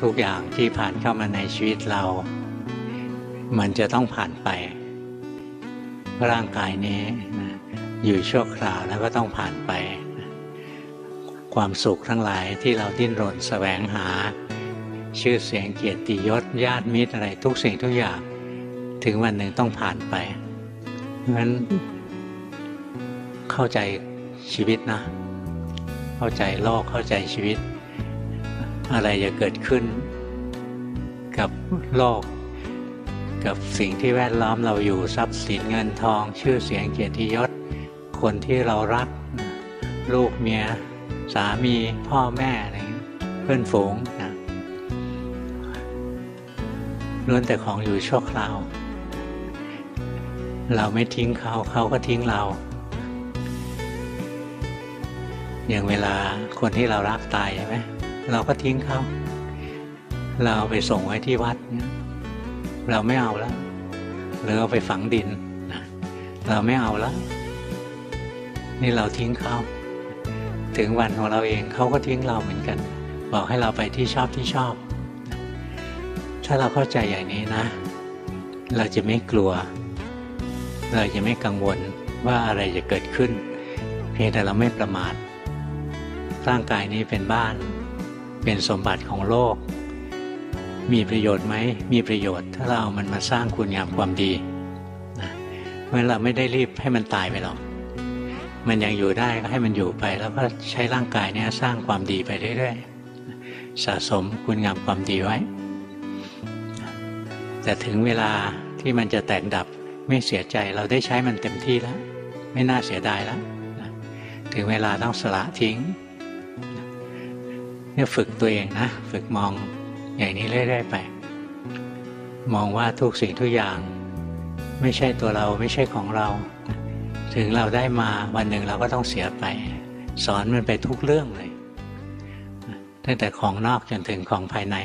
ทุกอย่างที่ผ่านเข้ามาในชีวิตเรา มันจะต้องผ่านไป ร่างกายนี้นะอยู่ชั่วคราวแล้วก็ต้องผ่านไป ความสุขทั้งหลายที่เราดิ้นรนแสวงหา ชื่อเสียงเกียรติยศญาติมิตรอะไรทุกสิ่งทุกอย่าง ถึงวันหนึ่งต้องผ่านไปเพราะฉะนั้นเข้าใจชีวิตนะ เข้าใจโลกเข้าใจชีวิต อะไรจะเกิดขึ้น กับโลก กับสิ่งที่แวดล้อมเราอยู่ทรัพย์สินเงินทอง ชื่อเสียงเกียรติยศ คนที่เรารัก ลูกเมีย สามีพ่อแม่อะไรเงี้ยเพื่อนฝูงนะล้วนแต่ของอยู่ชั่วคราว เราไม่ทิ้งเขาเขาก็ทิ้งเรา อย่างเวลาคนที่เรารักตายใช่ไหม เราก็ทิ้งเขาเราเอาไปส่งไว้ที่วัดเนี่ยเราไม่เอาแล้วหรือเอาไปฝังดินนะเราไม่เอาแล้วนี่เราทิ้งเขาถึงวันของเราเองเขาก็ทิ้งเราเหมือนกัน บอกให้เราไปที่ชอบที่ชอบ ถ้าเราเข้าใจอย่างนี้นะ เราจะไม่กลัว เราจะไม่กังวลว่าอะไรจะเกิดขึ้น เพียงแต่เราไม่ประมาทร่างกายนี้เป็นบ้าน เป็นสมบัติของโลก มีประโยชน์ไหมมีประโยชน์ ถ้าเราเอามันมาสร้างคุณงามความดีนะเพราะเราไม่ได้รีบให้มันตายไปหรอกมันยังอยู่ได้ก็ให้มันอยู่ไป แล้วก็ใช้ร่างกายเนี้ยสร้างความดีไปเรื่อยๆสะสมคุณงามความดีไว้ แต่ถึงเวลาที่มันจะแตกดับไม่เสียใจเราได้ใช้มันเต็มที่แล้ว ไม่น่าเสียดายแล้วถึงเวลาต้องสละทิ้ง เนี่ยฝึกตัวเองนะ ฝึกมองอย่างนี้เรื่อยๆไป มองว่าทุกสิ่งทุกอย่าง ไม่ใช่ตัวเราไม่ใช่ของเรา ถึงเราได้มาวันหนึ่งเราก็ต้องเสียไป สอนมันไปทุกเรื่องเลยตั้งแต่ของนอกจนถึงของภายใน